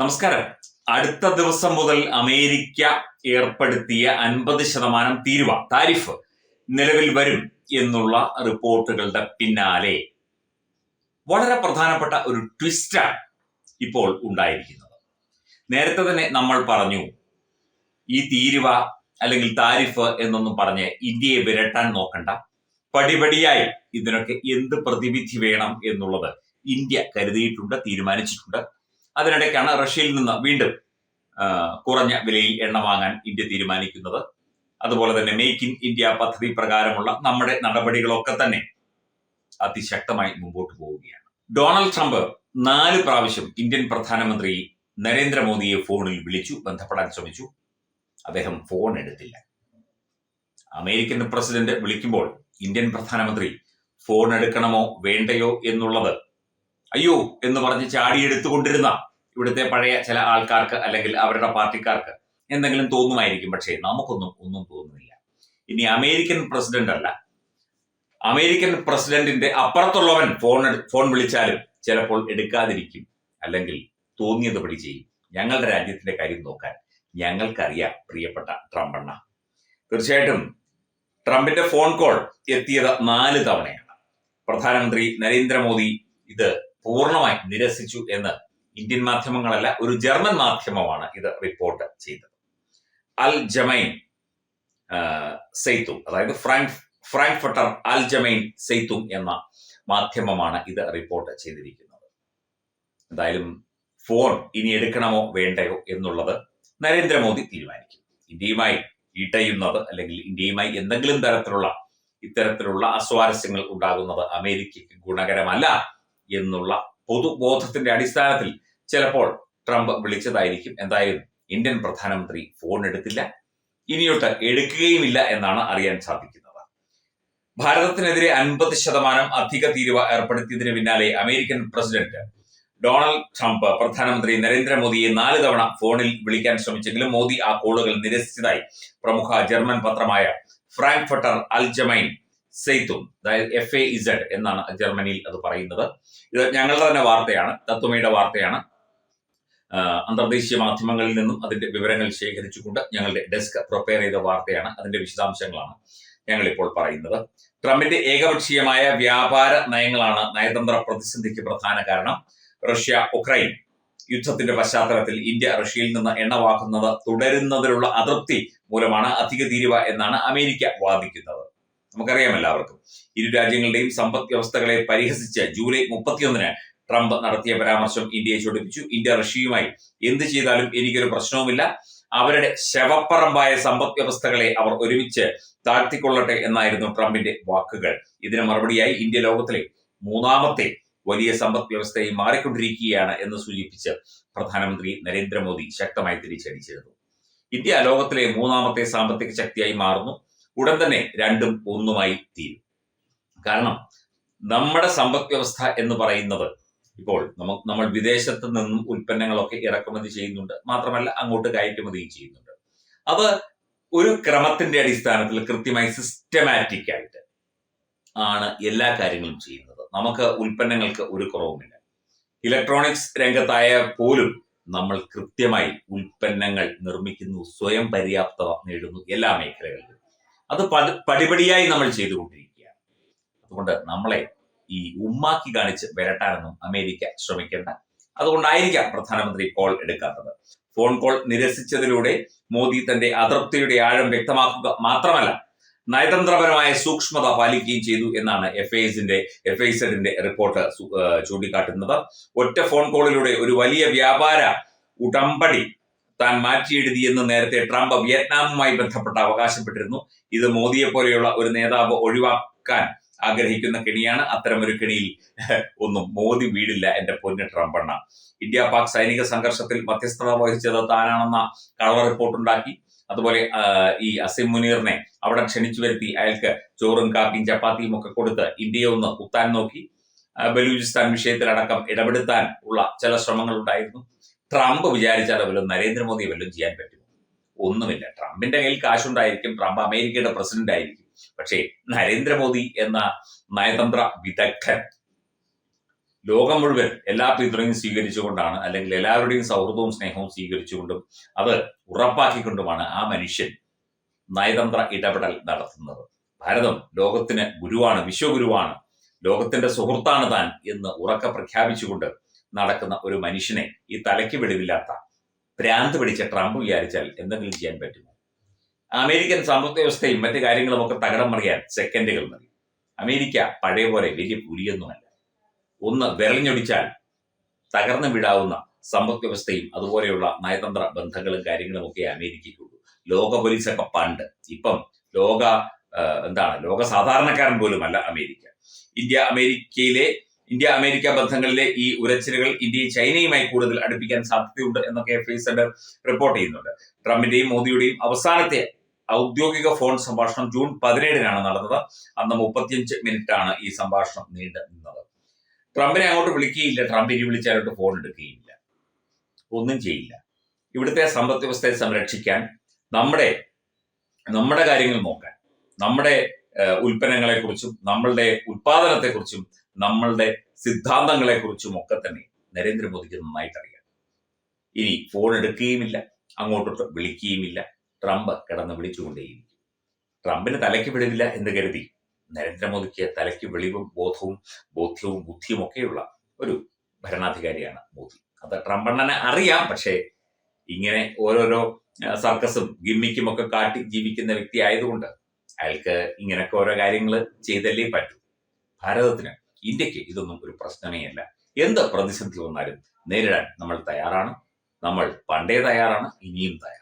നമസ്കാരം. അടുത്ത ദിവസം മുതൽ അമേരിക്ക ഏർപ്പെടുത്തിയ അൻപത് ശതമാനം തീരുവ താരിഫ് നിലവിൽ വരും എന്നുള്ള റിപ്പോർട്ടുകളുടെ പിന്നാലെ വളരെ പ്രധാനപ്പെട്ട ഒരു ട്വിസ്റ്റാണ് ഇപ്പോൾ ഉണ്ടായിരിക്കുന്നത്. നേരത്തെ തന്നെ നമ്മൾ പറഞ്ഞു ഈ തീരുവ അല്ലെങ്കിൽ താരിഫ് എന്നൊന്നും പറഞ്ഞ് ഇന്ത്യയെ വിരട്ടാൻ നോക്കണ്ട. പടിപടിയായി ഇതിനൊക്കെ എന്ത് പ്രതിവിധി വേണം എന്നുള്ളത് ഇന്ത്യ കരുതിയിട്ടുണ്ട് തീരുമാനിച്ചിട്ടുണ്ട്. അതിനിടയ്ക്കാണ് റഷ്യയിൽ നിന്ന് വീണ്ടും കുറഞ്ഞ വിലയിൽ എണ്ണ വാങ്ങാൻ ഇന്ത്യ തീരുമാനിക്കുന്നത്. അതുപോലെ തന്നെ മേക്ക് ഇൻ ഇന്ത്യ പദ്ധതി പ്രകാരമുള്ള നമ്മുടെ നടപടികളൊക്കെ തന്നെ അതിശക്തമായി മുമ്പോട്ട് പോവുകയാണ്. ഡൊണാൾഡ് ട്രംപ് നാല് പ്രാവശ്യം ഇന്ത്യൻ പ്രധാനമന്ത്രി നരേന്ദ്രമോദിയെ ഫോണിൽ വിളിച്ചു ബന്ധപ്പെടാൻ ശ്രമിച്ചു. അദ്ദേഹം ഫോൺ എടുത്തില്ല. അമേരിക്കൻ പ്രസിഡന്റ് വിളിക്കുമ്പോൾ ഇന്ത്യൻ പ്രധാനമന്ത്രി ഫോൺ എടുക്കണമോ വേണ്ടയോ എന്നുള്ളത് അയ്യോ എന്ന് പറഞ്ഞ് ചാടിയെടുത്തുകൊണ്ടിരുന്ന ഇവിടുത്തെ പഴയ ചില ആൾക്കാർക്ക് അല്ലെങ്കിൽ അവരുടെ പാർട്ടിക്കാർക്ക് എന്തെങ്കിലും തോന്നുമായിരിക്കും. പക്ഷേ നമുക്കൊന്നും ഒന്നും തോന്നുന്നില്ല. ഇനി അമേരിക്കൻ പ്രസിഡന്റ് അല്ല. അമേരിക്കൻ പ്രസിഡന്റിന്റെ അപ്പുറത്തുള്ളവൻ ഫോൺ ഫോൺ വിളിച്ചാലും ചിലപ്പോൾ എടുക്കാതിരിക്കും. അല്ലെങ്കിൽ തോന്നിയത് പടി ചെയ്യും. ഞങ്ങളുടെ രാജ്യത്തിന്റെ കാര്യം നോക്കാൻ ഞങ്ങൾക്കറിയാം പ്രിയപ്പെട്ട ട്രംപ് അണ്ണ. തീർച്ചയായിട്ടും ട്രംപിന്റെ ഫോൺ കോൾ എത്തിയത് നാല് തവണയാണ്. പ്രധാനമന്ത്രി നരേന്ദ്രമോദി ഇത് പൂർണമായി നിരസിച്ചു എന്ന് ഇന്ത്യൻ മാധ്യമങ്ങളല്ല ഒരു ജർമ്മൻ മാധ്യമമാണ് ഇത് റിപ്പോർട്ട് ചെയ്തത്. അൽ ജമൈൻ സെയ്തു അതായത് ഫ്രാങ്ക് ഫ്രാങ്ക്ഫർട്ടർ അൽ ജമൈൻ സെയ്ത്തും എന്ന മാധ്യമമാണ് ഇത് റിപ്പോർട്ട് ചെയ്തിരിക്കുന്നത്. എന്തായാലും ഫോൺ ഇനി എടുക്കണമോ വേണ്ടയോ എന്നുള്ളത് നരേന്ദ്രമോദി തീരുമാനിക്കും. ഇന്ത്യയുമായി ഇടയുന്നത് അല്ലെങ്കിൽ ഇന്ത്യയുമായി എന്തെങ്കിലും തരത്തിലുള്ള ഇത്തരത്തിലുള്ള അസ്വാരസ്യങ്ങൾ ഉണ്ടാകുന്നത് അമേരിക്കയ്ക്ക് ഗുണകരമല്ല എന്നുള്ള പൊതുബോധത്തിന്റെ അടിസ്ഥാനത്തിൽ ചിലപ്പോൾ ട്രംപ് വിളിച്ചതായിരിക്കും. എന്തായാലും ഇന്ത്യൻ പ്രധാനമന്ത്രി ഫോൺ എടുത്തില്ല. ഇനിയൊട്ട് എടുക്കുകയുമില്ല എന്നാണ് അറിയാൻ സാധിക്കുന്നത്. ഭാരതത്തിനെതിരെ അൻപത് ശതമാനം അധിക തീരുവ ഏർപ്പെടുത്തിയതിന് പിന്നാലെ അമേരിക്കൻ പ്രസിഡന്റ് ഡൊണാൾഡ് ട്രംപ് പ്രധാനമന്ത്രി നരേന്ദ്രമോദിയെ നാല് തവണ ഫോണിൽ വിളിക്കാൻ ശ്രമിച്ചെങ്കിലും മോദി ആ കോളുകൾ നിരസിച്ചതായി പ്രമുഖ ജർമ്മൻ പത്രമായ ഫ്രാങ്ക്ഫർട്ടർ അൽജമൈൻ സെയ്ത്തും അതായത് എഫ് എ ഇസഡ് എന്നാണ് ജർമ്മനിയിൽ അത് പറയുന്നത്. ഇത് ഞങ്ങളുടെ തന്നെ വാർത്തയാണ് തത്വമയുടെ വാർത്തയാണ്. അന്തർദേശീയ മാധ്യമങ്ങളിൽ നിന്നും അതിന്റെ വിവരങ്ങൾ ശേഖരിച്ചുകൊണ്ട് ഞങ്ങളുടെ ഡെസ്ക് പ്രിപ്പയർ ചെയ്ത വാർത്തയാണ് അതിന്റെ വിശദാംശങ്ങളാണ് ഞങ്ങൾ ഇപ്പോൾ പറയുന്നത്. ട്രംപിന്റെ ഏകപക്ഷീയമായ വ്യാപാര നയങ്ങളാണ് നയതന്ത്ര പ്രതിസന്ധിക്ക് പ്രധാന കാരണം. റഷ്യ ഉക്രൈൻ യുദ്ധത്തിന്റെ പശ്ചാത്തലത്തിൽ ഇന്ത്യ റഷ്യയിൽ നിന്ന് എണ്ണ വാങ്ങുന്നത് തുടരുന്നതിലുള്ള അതൃപ്തി മൂലമാണ് അധിക തീരുവ എന്നാണ് അമേരിക്ക വാദിക്കുന്നത്. നമുക്കറിയാം എല്ലാവർക്കും. ഇരു രാജ്യങ്ങളുടെയും സമ്പദ് വ്യവസ്ഥകളെ പരിഹസിച്ച് ജൂലൈ മുപ്പത്തിയൊന്നിന് ട്രംപ് നടത്തിയ പരാമർശം ഇന്ത്യയെ ചൊടിപ്പിച്ചു. ഇന്ത്യ റഷ്യയുമായി എന്ത് ചെയ്താലും എനിക്കൊരു പ്രശ്നവുമില്ല. അവരുടെ ശവപ്പറമ്പായ സമ്പദ് വ്യവസ്ഥകളെ അവർ ഒരുമിച്ച് താഴ്ത്തിക്കൊള്ളട്ടെ എന്നായിരുന്നു ട്രംപിന്റെ വാക്കുകൾ. ഇതിന് മറുപടിയായി ഇന്ത്യ ലോകത്തിലെ മൂന്നാമത്തെ വലിയ സമ്പദ് വ്യവസ്ഥയെ മാറിക്കൊണ്ടിരിക്കുകയാണ് എന്ന് സൂചിപ്പിച്ച് പ്രധാനമന്ത്രി നരേന്ദ്രമോദി ശക്തമായി തിരിച്ചടിച്ചിരുന്നു. ഇന്ത്യ ലോകത്തിലെ മൂന്നാമത്തെ സാമ്പത്തിക ശക്തിയായി മാറുന്നു. ഉടൻ തന്നെ രണ്ടും ഒന്നുമായി തീരും. കാരണം നമ്മുടെ സമ്പദ് വ്യവസ്ഥ എന്ന് പറയുന്നത് ഇപ്പോൾ നമുക്ക് നമ്മൾ വിദേശത്ത് നിന്നും ഉൽപ്പന്നങ്ങളൊക്കെ ഇറക്കുമതി ചെയ്യുന്നുണ്ട്. മാത്രമല്ല അങ്ങോട്ട് കയറ്റുമതിയും ചെയ്യുന്നുണ്ട്. അത് ഒരു ക്രമത്തിന്റെ അടിസ്ഥാനത്തിൽ കൃത്യമായി സിസ്റ്റമാറ്റിക് ആയിട്ട് ആണ് എല്ലാ കാര്യങ്ങളും ചെയ്യുന്നത്. നമുക്ക് ഉൽപ്പന്നങ്ങൾക്ക് ഒരു കുറവുമില്ല. ഇലക്ട്രോണിക്സ് രംഗത്തായ പോലും നമ്മൾ കൃത്യമായി ഉൽപ്പന്നങ്ങൾ നിർമ്മിക്കുന്നു സ്വയം പര്യാപ്തത നേടുന്നു എല്ലാ മേഖലകളിലും. അത് പടി- പടിപടിയായി നമ്മൾ ചെയ്തുകൊണ്ടിരിക്കുകയാണ്. അതുകൊണ്ട് നമ്മളെ ഈ ഉമ്മാക്കി കാണിച്ച് വരട്ടാനൊന്നും അമേരിക്ക ശ്രമിക്കേണ്ട. അതുകൊണ്ടായിരിക്കാം പ്രധാനമന്ത്രി കോൾ എടുക്കാത്തത്. ഫോൺ കോൾ നിരസിച്ചതിലൂടെ മോദി തന്റെ അതൃപ്തിയുടെ ആഴം വ്യക്തമാക്കുക മാത്രമല്ല നയതന്ത്രപരമായ സൂക്ഷ്മത പാലിക്കുകയും ചെയ്തു എന്നാണ് എഫ് ഐസിന്റെ എഫ് ഐസഡിന്റെ റിപ്പോർട്ട് ചൂണ്ടിക്കാട്ടുന്നത്. ഒറ്റ ഫോൺ കോളിലൂടെ ഒരു വലിയ വ്യാപാര ഉടമ്പടി താൻ മാറ്റിയെഴുതിയെന്ന് നേരത്തെ ട്രംപ് വിയറ്റ്നാമുമായി ബന്ധപ്പെട്ട് അവകാശപ്പെട്ടിരുന്നു. ഇത് മോദിയെ പോലെയുള്ള ഒരു നേതാവ് ഒഴിവാക്കാൻ ആഗ്രഹിക്കുന്ന കെണിയാണ്. അത്തരമൊരു കെണിയിൽ ഒന്നും മോദി വീടില്ല എന്റെ പൊന്ന് ട്രംപെണ്ണ. ഇന്ത്യ പാക് സൈനിക സംഘർഷത്തിൽ മധ്യസ്ഥത വഹിച്ചത് താനാണെന്ന കളർ റിപ്പോർട്ടുണ്ടാക്കി അതുപോലെ ഈ അസിം മുനീറിനെ അവിടെ ക്ഷണിച്ചു വരുത്തി. അയാൾക്ക് ചോറും കാപ്പിയും ചപ്പാത്തിയും ഒക്കെ കൊടുത്ത് ഇന്ത്യയെ ഒന്ന് കുത്താൻ നോക്കി. ബലൂചിസ്ഥാൻ വിഷയത്തിലടക്കം ഇടപെടുത്താൻ ഉള്ള ചില ശ്രമങ്ങൾ ഉണ്ടായിരുന്നു ട്രംപ് വിചാരിച്ചാൽ വല്ലതും നരേന്ദ്രമോദി വല്ലതും ചെയ്യാൻ പറ്റുമോ ഒന്നുമില്ല. ട്രംപിന്റെ കയ്യിൽ കാശുണ്ടായിരിക്കും. ട്രംപ് അമേരിക്കയുടെ പ്രസിഡന്റ് ആയിരിക്കും. പക്ഷേ നരേന്ദ്രമോദി എന്ന നയതന്ത്ര വിദഗ്ധൻ ലോകം മുഴുവൻ എല്ലാ പിന്തുണയും സ്വീകരിച്ചുകൊണ്ടാണ് അല്ലെങ്കിൽ എല്ലാവരുടെയും സൗഹൃദവും സ്നേഹവും സ്വീകരിച്ചുകൊണ്ടും അത് ഉറപ്പാക്കിക്കൊണ്ടുമാണ് ആ മനുഷ്യൻ നയതന്ത്ര ഇടപെടൽ നടത്തുന്നത്. ഭാരതം ലോകത്തിന് ഗുരുവാണ് വിശ്വഗുരുവാണ്. ലോകത്തിന്റെ സുഹൃത്താണ് താൻ എന്ന് ഉറക്ക പ്രഖ്യാപിച്ചുകൊണ്ട് നടക്കുന്ന ഒരു മനുഷ്യനെ ഈ തലയ്ക്ക് വെളിവില്ലാത്ത ഭ്രാന്ത് പിടിച്ച ട്രംപ് വിചാരിച്ചാൽ എന്തെങ്കിലും ചെയ്യാൻ പറ്റുമോ? അമേരിക്കൻ സാമ്പത്തിക വ്യവസ്ഥയും മറ്റു കാര്യങ്ങളും ഒക്കെ തകടം മറിയാൻ സെക്കൻഡുകൾ മതി. അമേരിക്ക പഴയ പോലെ വലിയ പുലിയൊന്നുമല്ല. ഒന്ന് വിരലിഞ്ഞൊടിച്ചാൽ തകർന്നു വിടാവുന്ന സമ്പദ് വ്യവസ്ഥയും അതുപോലെയുള്ള നയതന്ത്ര ബന്ധങ്ങളും കാര്യങ്ങളും ഒക്കെ അമേരിക്കയ്ക്കുള്ളൂ. ലോക പോലീസൊക്കെ പണ്ട്. ഇപ്പം ലോക എന്താണ് ലോക സാധാരണക്കാരൻ പോലും അല്ല അമേരിക്ക. ഇന്ത്യ അമേരിക്കയിലെ ഇന്ത്യ അമേരിക്ക ബന്ധങ്ങളിലെ ഈ ഉരച്ചിലുകൾ ഇന്ത്യയും ചൈനയുമായി കൂടുതൽ അടുപ്പിക്കാൻ സാധ്യതയുണ്ട് എന്നൊക്കെ ഫേസഡ് റിപ്പോർട്ട് ചെയ്യുന്നുണ്ട്. ട്രംപിന്റെയും മോദിയുടെയും അവസാനത്തെ ഔദ്യോഗിക ഫോൺ സംഭാഷണം ജൂൺ പതിനേഴിനാണ് നടന്നത്. അന്ന് മുപ്പത്തിയഞ്ച് മിനിറ്റ് ആണ് ഈ സംഭാഷണം നീണ്ടു നിന്നത്. ട്രംപിനെ അങ്ങോട്ട് വിളിക്കുകയില്ല. ട്രംപ് ഇനി വിളിച്ചാലോട്ട് ഫോൺ എടുക്കുകയില്ല. ഒന്നും ചെയ്യില്ല. ഇവിടുത്തെ സമ്പദ് വ്യവസ്ഥയെ സംരക്ഷിക്കാൻ നമ്മുടെ നമ്മുടെ കാര്യങ്ങൾ നോക്കാൻ നമ്മുടെ ഉൽപ്പന്നങ്ങളെക്കുറിച്ചും നമ്മളുടെ ഉൽപാദനത്തെക്കുറിച്ചും നമ്മളുടെ സിദ്ധാന്തങ്ങളെ സിദ്ധാന്തങ്ങളെക്കുറിച്ചും ഒക്കെ തന്നെ നരേന്ദ്രമോദിക്ക് നന്നായിട്ട് അറിയാം ഇനി ഫോൺ എടുക്കുകയുമില്ല അങ്ങോട്ടോട്ട് വിളിക്കുകയുമില്ല ട്രംപ് കിടന്ന് വിളിച്ചുകൊണ്ടേയിരിക്കും. ട്രംപിന് തലയ്ക്ക് വിളിവില്ല എന്ന് കരുതി നരേന്ദ്രമോദിക്ക് തലയ്ക്ക് വെളിവും ബോധവും ബോധ്യവും ബുദ്ധിയും ഒക്കെയുള്ള ഒരു ഭരണാധികാരിയാണ് മോദി. അത് ട്രംപണ്ണനെ അറിയാം പക്ഷേ ഇങ്ങനെ ഓരോരോ സർക്കസും ഗിമ്മിക്കും ഒക്കെ കാട്ടി ജീവിക്കുന്ന വ്യക്തി ആയതുകൊണ്ട് അയാൾക്ക് ഇങ്ങനെയൊക്കെ ഓരോ കാര്യങ്ങൾ ചെയ്തല്ലേ പറ്റൂ. ഭാരതത്തിന് ഇന്ത്യയ്ക്ക് ഇതൊന്നും ഒരു പ്രശ്നമേ അല്ല എന്ത് പ്രതിസന്ധി വന്നാലും നേരിടാൻ നമ്മൾ തയ്യാറാണ്. നമ്മൾ പണ്ടേ തയ്യാറാണ് ഇനിയും തയ്യാറാണ്.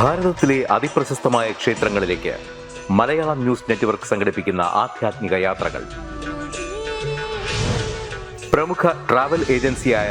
ഭാരതത്തിലെ അതിപ്രശസ്തമായ മലയാളം ന്യൂസ് നെറ്റ്വർക്ക് യാത്രകൾ. പ്രമുഖ ട്രാവൽ ഏജൻസിയായ